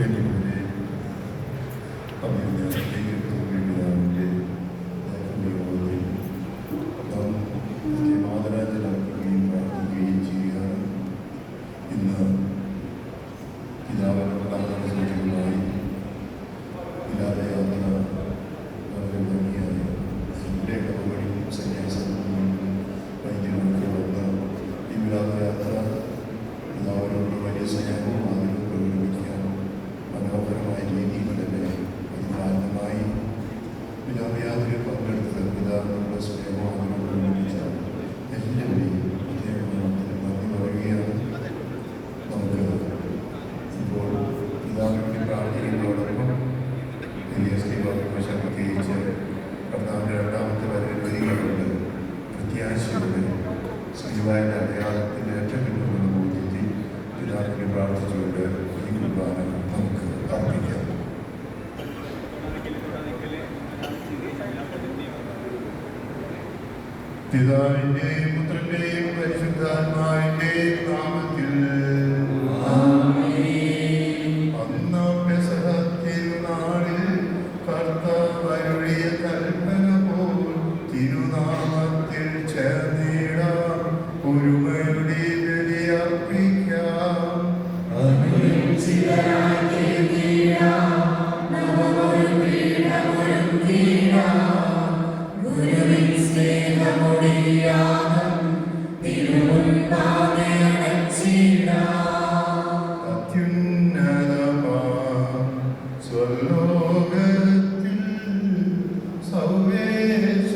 വേണ്ടിയിട്ടുണ്ട് ശിവായുടെ അടയാളത്തിന്റെ ഏറ്റവും കിട്ടുമെന്ന് ബോധ്യത്തിൽ പിതാവിനെ പ്രാർത്ഥിച്ചുകൊണ്ട് ഈ കുർബാന നമുക്ക് അർപ്പിക്കാം. പിതാവിന്റെയും പുത്രന്റെയും പരിശുദ്ധാത്മാവിന്റെയും നാമം ഒരുമയുടെ ബലിയർപ്പിക്കാം സ്വലോകത്തിൽ സൗവേശ